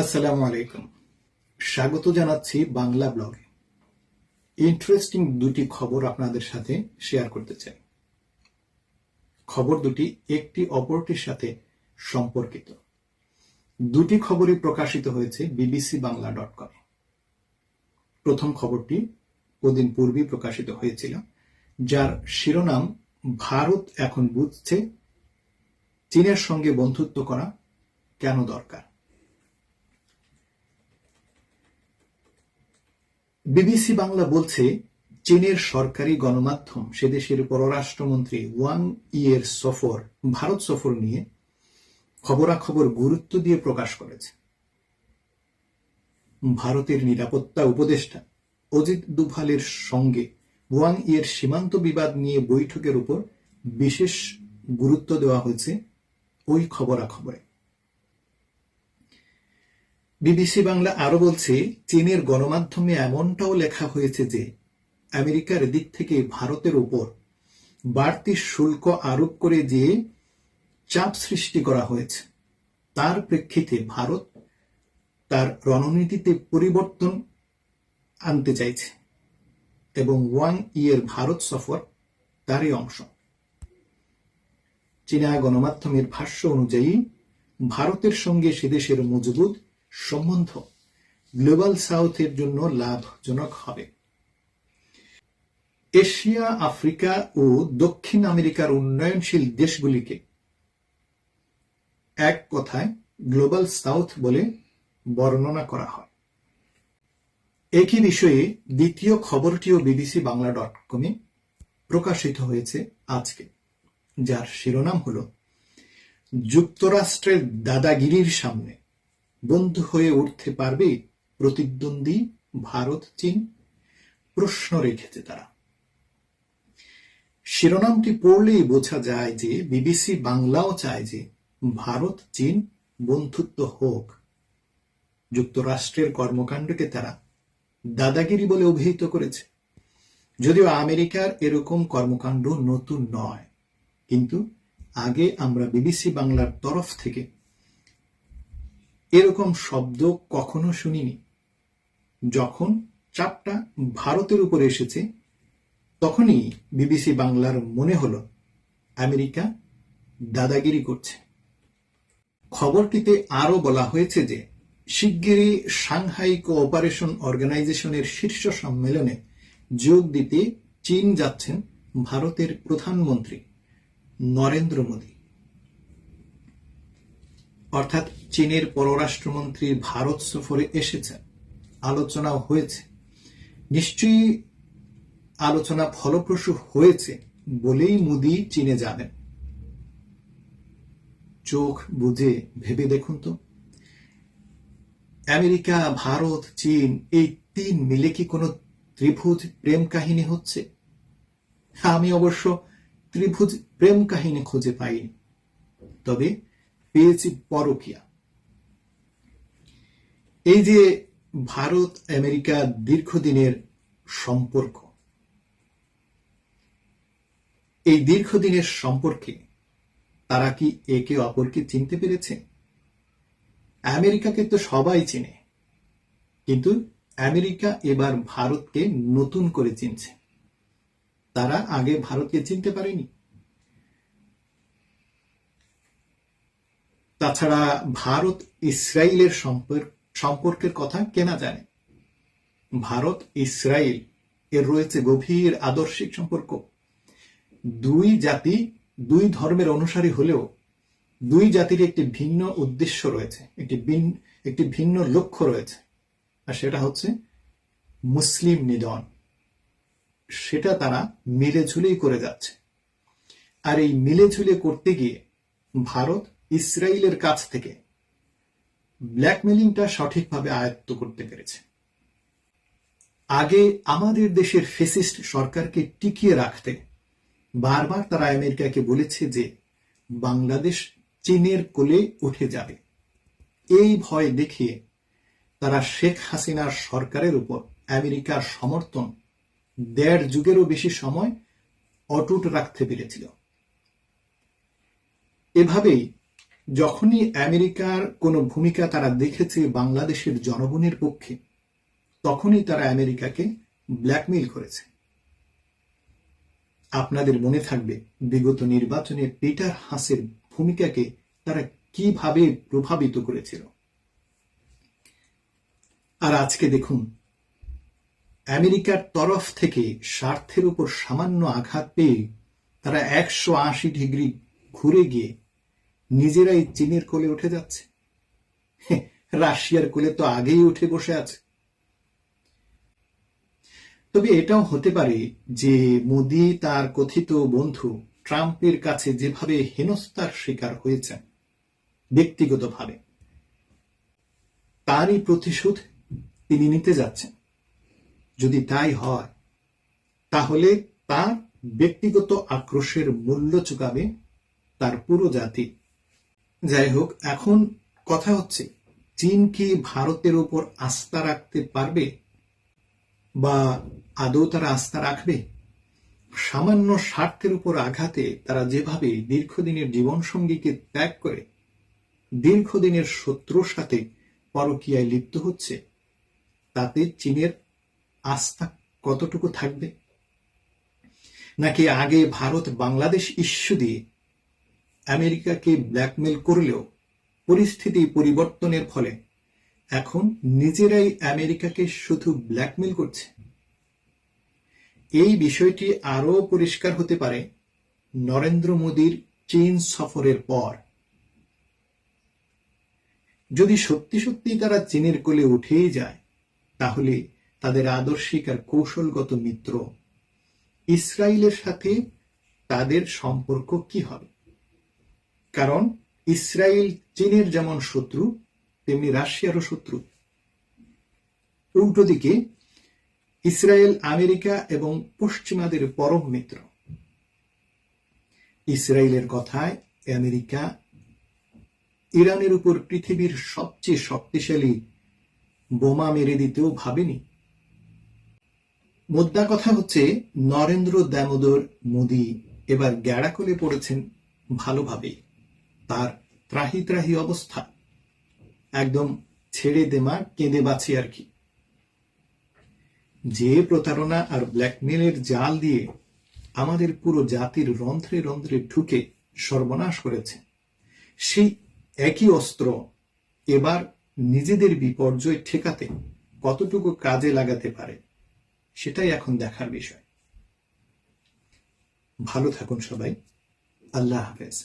আসসালামু আলাইকুম। স্বাগত জানাচ্ছি বাংলা ব্লগে। ইন্টারেস্টিং দুটি খবর আপনাদের সাথে শেয়ার করতে চাই। খবর দুটি একটি অপরটির সাথে সম্পর্কিত। দুটি খবরই প্রকাশিত হয়েছে বিবিসি বাংলা ডট কমে প্রথম খবরটি কদিন পূর্বেই প্রকাশিত হয়েছিল, যার শিরোনাম, ভারত এখন বুঝছে, চীনের সঙ্গে বন্ধুত্ব করা কেন দরকার? বিবিসি বাংলা বলছে, চীনের সরকারি গণমাধ্যম, সে দেশের পররাষ্ট্রমন্ত্রী ওয়াং ইয়ের সফর, ভারত সফর নিয়ে খবরাখবর গুরুত্ব দিয়ে প্রকাশ করেছে। ভারতের নিরাপত্তা উপদেষ্টা অজিত দুভালের সঙ্গে ওয়াং ইয়ের সীমান্ত বিবাদ নিয়ে বৈঠকের উপর বিশেষ গুরুত্ব দেওয়া হয়েছে ওই খবরাখবরে। বিবিসি বাংলা আরও বলছে, চীনের গণমাধ্যমে এমনটাও লেখা হয়েছে যে, আমেরিকার দিক থেকে ভারতের উপর বাড়তি শুল্ক আরোপ করে যে চাপ সৃষ্টি করা হয়েছে, তার প্রেক্ষিতে ভারত তার রণনীতিতে পরিবর্তন আনতে চাইছে এবং ওয়াং ইয়ের ভারত সফর তারই অংশ। চীনা গণমাধ্যমের ভাষ্য অনুযায়ী, ভারতের সঙ্গে সেদেশের মজবুত সম্বন্ধ। গ্লোবাল সাউথের জন্য লাভজনক হবে। এশিয়া, আফ্রিকা ও দক্ষিণ আমেরিকার উন্নয়নশীল দেশগুলিকে এক কথায় গ্লোবাল সাউথ বলে বর্ণনা করা হয়। একই বিষয়ে দ্বিতীয় খবরটিও বিবিসি বাংলা ডট কমে প্রকাশিত হয়েছে আজকে, যার শিরোনাম হল, যুক্তরাষ্ট্রের দাদাগিরির সামনে। বন্ধু হয়ে উঠতে পারবে প্রতিদ্বন্দ্বী ভারত, চীন? প্রশ্ন রেখেছে তারা। শিরোনামটি পড়লেই বোঝা যায় যে বিবিসি বাংলাও চায় যে ভারত, চীন বন্ধুত্ব হোক। যুক্তরাষ্ট্রের কর্মকাণ্ডকে তারা দাদাগিরি বলে অভিহিত করেছে। যদিও আমেরিকার এরকম কর্মকাণ্ড নতুন নয়, কিন্তু আগে আমরা বিবিসি বাংলার তরফ থেকে এরকম শব্দ কখনো শুনিনি। যখন চাপটা ভারতের উপর এসেছে, তখনই বিবিসি বাংলার মনে হলো, আমেরিকা দাদাগিরি করছে। খবরটিতে আরও বলা হয়েছে যে, শিগগিরই সাংহাই কোঅপারেশন অর্গানাইজেশনের শীর্ষ সম্মেলনে যোগ দিতে চীন যাচ্ছেন ভারতের প্রধানমন্ত্রী নরেন্দ্র মোদী। অর্থাৎ চীনের পররাষ্ট্রমন্ত্রী ভারত সফরে এসেছেন। আলোচনাও হয়েছে। নিশ্চয়ই আলোচনা ফলপ্রসূ হয়েছে বলেই মোদি চীনে যাবেন চোখ বুঝে ভেবে দেখুন তো। আমেরিকা, ভারত, চীন এই তিন মিলে কি কোনো ত্রিভুজ প্রেম কাহিনী হচ্ছে? আমি অবশ্য ত্রিভুজ প্রেম কাহিনী খুঁজে পাইনি। তবে পেয়েছি পরকিয়া। এই যে ভারত আমেরিকা দীর্ঘদিনের সম্পর্ক, এই দীর্ঘদিনের সম্পর্কে তারা কি একে অপরকে চিনতে পেরেছে? আমেরিকাকে তো সবাই চিনে, কিন্তু আমেরিকা এবার ভারতকে নতুন করে চিনছে। তারা আগে ভারতকে চিনতে পারেনি। তাছাড়া ভারত ইসরায়েলের সম্পর্কের কথা কেনা জানে? ভারত ইসরায়েল এর রয়েছে গভীর আদর্শিক সম্পর্ক। দুই জাতি দুই ধর্মের অনুসারী হলেও দুই জাতির একটি ভিন্ন উদ্দেশ্য রয়েছে, একটি একটি ভিন্ন লক্ষ্য রয়েছে, আর সেটা হচ্ছে মুসলিম নিধন। সেটা তারা মিলে ঝুলেই করে যাচ্ছে। আর এই মিলে ঝুলে করতে গিয়ে ভারত ইসরায়েলের কাছ থেকে ব্ল্যাকমেলিংটা সঠিকভাবে আয়ত্ত করতে পেরেছে। আগে আমাদের দেশের ফেসিস্ট সরকারকে টিকিয়ে রাখতে বারবার তারা আমেরিকাকে বলেছে যে বাংলাদেশ চীনের কোলে উঠে যাবে। এই ভয় দেখিয়ে তারা শেখ হাসিনার সরকারের উপর আমেরিকার সমর্থন দেড় যুগেরও বেশি সময় অটুট রাখতে পেরেছিল। এভাবেই যখনই আমেরিকার কোনো ভূমিকা তারা দেখেছে বাংলাদেশের জনগণের পক্ষে, তখনই তারা আমেরিকাকে ব্ল্যাকমেইল করেছে। আপনাদের মনে থাকবে, বিগত নির্বাচনে পিটার হাসের ভূমিকাকে তারা কীভাবে প্রভাবিত করেছিল। আর আজকে দেখুন, আমেরিকার তরফ থেকে স্বার্থের উপর সামান্য আঘাত পেয়ে তারা একশো আশি ডিগ্রি ঘুরে গিয়ে নিজেরাই চীনের কোলে উঠে যাচ্ছে। রাশিয়ার কোলে তো আগেই উঠে বসে আছে। তবে এটাও হতে পারে যে মোদি তার কথিত বন্ধু ট্রাম্পের কাছে যেভাবে হেনস্থার শিকার হয়েছেন, ব্যক্তিগতভাবে, তারই প্রতিশোধ তিনি নিতে যাচ্ছেন। যদি তাই হয়, তাহলে তার ব্যক্তিগত আক্রোশের মূল্য চুকাবে তার পুরো জাতি। যাই হোক এখন কথা হচ্ছে, চীন কি ভারতের উপর আস্থা রাখতে পারবে বা আদৌ তারা আস্থা রাখবে? সামান্য স্বার্থের উপর আঘাতে তারা যেভাবে দীর্ঘদিনের জীবনসঙ্গীকে ত্যাগ করে, দীর্ঘদিনের শত্রুর সাথে পরকীয়ায় লিপ্ত হচ্ছে, তাতে চীনের আস্থা কতটুকু থাকবে? নাকি আগে ভারত বাংলাদেশ ইস্যু দিয়ে আমেরিকাকে ব্ল্যাকমেল করলেও পরিস্থিতি পরিবর্তনের ফলে এখন নিজেরাই আমেরিকাকে শুধু ব্ল্যাকমেল করছে। এই বিষয়টি আরও পরিষ্কার হতে পারে নরেন্দ্র মোদীর চীন সফরের পর। যদি সত্যি সত্যি তারা চীনের কোলে উঠেই যায়, তাহলে তাদের আদর্শিক আর কৌশলগত মিত্র ইসরায়েলের সাথে তাদের সম্পর্ক কি হবে? কারণ ইসরায়েল চীনের যেমন শত্রু, তেমনি রাশিয়ারও শত্রু। উল্টো দিকে ইসরায়েল, আমেরিকা এবং পশ্চিমাদের পরম মিত্র। ইসরায়েলের কথায়, আমেরিকা ইরানের উপর পৃথিবীর সবচেয়ে শক্তিশালী বোমা মেরে দিতেও ভাবেনি। মোদ্দা কথা হচ্ছে, নরেন্দ্র দামোদর মোদী এবার গ্যাড়াকলে পড়েছেন ভালোভাবেই। তার ত্রাহি ত্রাহি অবস্থা। একদম ছেড়ে দেমা কেঁদে বাঁচি আর কি। যে প্রতারণা আর ব্ল্যাকমেলের জাল দিয়ে আমাদের পুরো জাতির রন্ধ্রে রন্ধ্রে ঢুকে সর্বনাশ করেছে, সেই একই অস্ত্র এবার নিজেদের বিপর্যয় ঠেকাতে কতটুকু কাজে লাগাতে পারে, সেটাই এখন দেখার বিষয়। ভালো থাকুন সবাই। আল্লাহ হাফেজ।